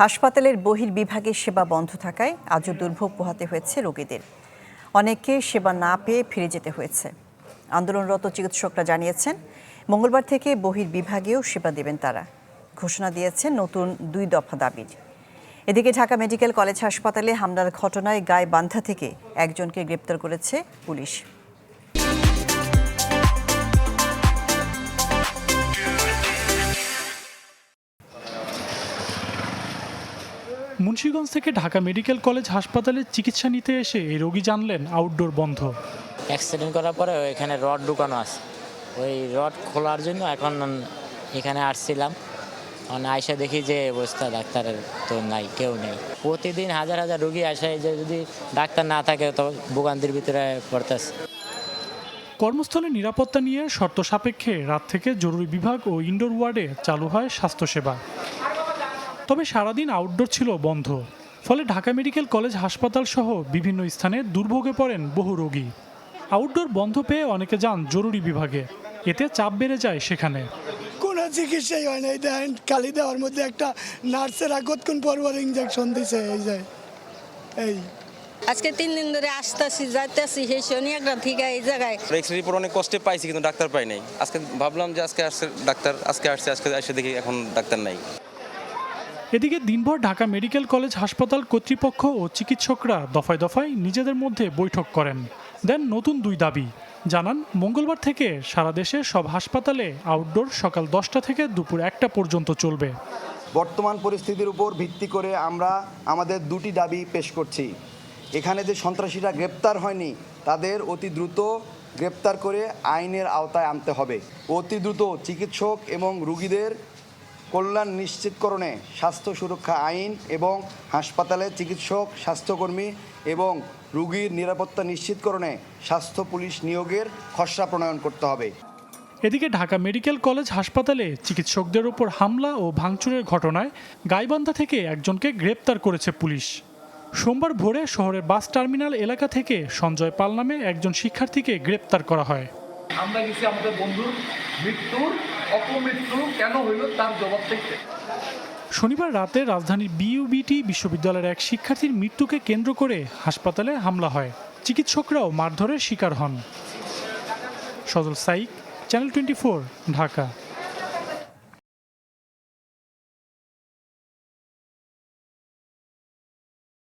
হাসপাতালের বহির্বিভাগে সেবা বন্ধ থাকায় আজও দুর্ভোগ পোহাতে হয়েছে রোগীদের। অনেককে সেবা না পেয়ে ফিরে যেতে হয়েছে। আন্দোলনরত চিকিৎসকরা জানিয়েছেন, মঙ্গলবার থেকে বহির্বিভাগেও সেবা দেবেন তারা। ঘোষণা দিয়েছেন নতুন দুই দফা দাবির এদিকে ঢাকা মেডিকেল কলেজ হাসপাতালে হামলার ঘটনায় গায়ে বান্ধা থেকে একজনকে গ্রেপ্তার করেছে পুলিশ। মুন্সিগঞ্জ থেকে ঢাকা মেডিকেল কলেজ হাসপাতালে চিকিৎসা নিতে এসে এই রোগী জানলেন আউটডোর বন্ধ। অ্যাক্সিডেন্ট করার পরে এখানে রড ঢুকানো আছে। ওই রড খোলার জন্য এখন এখানে আসছিলাম। মানে আইসা দেখি যে অবস্থা ডাক্তারের তো নাই কেউ নেই। প্রতিদিন হাজার হাজার রুগী আসে যে যদি ডাক্তার না থাকে তো ভোগান্তির ভিতরে পড়তেছে। কর্মস্থলে নিরাপত্তা নিয়ে শর্ত সাপেক্ষে রাত থেকে জরুরি বিভাগ ও ইনডোর ওয়ার্ডে চালু হয় স্বাস্থ্যসেবা। তবে সারাদিন আউটডোর ছিল বন্ধ। ফলে ঢাকা মেডিকেল কলেজ হাসপাতাল সহ বিভিন্ন স্থানে দুর্ভোগে পড়েন বহু রোগী। আউটডোর বন্ধ পেয়ে অনেকে যান জরুরি বিভাগে। এতে চাপ বেড়ে যায় সেখানে। কোনো চিকিৎসাই হয় না। দেখেন খালি দেওয়ার মধ্যে একটা নার্সের আগত কোন পরপর ইঞ্জেকশন দিছে এই যে এই। আজকে তিন দিন ধরে আসতেছি যাইতেছি সেই শনি একটা ঠিক এই জায়গায়। এক্স রে রিপোর্ট অনেক কষ্টে পাইছি কিন্তু ডাক্তার পাই নাই। আজকে ভাবলাম যে আজকে আসছে ডাক্তার আজকে আসছে আজকে এসে দেখি এখন ডাক্তার নাই। এদিকে দিনভর ঢাকা মেডিকেল কলেজ হাসপাতাল কর্তৃপক্ষ ও চিকিৎসকরা দফায় দফায় নিজেদের মধ্যে বৈঠক করেন। দেন নতুন দুই দাবি। জানান, মঙ্গলবার থেকে সারা দেশে সব হাসপাতালে আউটডোর সকাল দশটা থেকে দুপুর একটা পর্যন্ত চলবে। বর্তমান পরিস্থিতির উপর ভিত্তি করে আমরা আমাদের দুটি দাবি পেশ করছি। এখানে যে সন্ত্রাসীরা গ্রেপ্তার হয়নি, তাদের অতি দ্রুত গ্রেপ্তার করে আইনের আওতায় আনতে হবে। অতি দ্রুত চিকিৎসক এবং রুগীদের কল্যাণ নিশ্চিতকরণে স্বাস্থ্য সুরক্ষা আইন এবং হাসপাতালে চিকিৎসক স্বাস্থ্যকর্মী এবং রুগীর নিরাপত্তা নিশ্চিতকরণে স্বাস্থ্য পুলিশ নিয়োগের খসড়া প্রণয়ন করতে হবে। এদিকে ঢাকা মেডিকেল কলেজ হাসপাতালে চিকিৎসকদের ওপর হামলা ও ভাঙচুরের ঘটনায় গাইবান্ধা থেকে একজনকে গ্রেপ্তার করেছে পুলিশ। সোমবার ভোরে শহরের বাস টার্মিনাল এলাকা থেকে সঞ্জয় পাল নামে একজন শিক্ষার্থীকে গ্রেপ্তার করা হয়। আমরা গেছি আমাদের বন্ধুর মৃত্যুর অপমৃত্যু কেন হইল তার জবাব শনিবার রাতে রাজধানীর বিইউবিটি বিশ্ববিদ্যালয়ের এক শিক্ষার্থীর মৃত্যুকে কেন্দ্র করে হাসপাতালে হামলা হয়। চিকিৎসকরাও মারধরের শিকার হন। Sajal Saik, channel twenty Dhaka.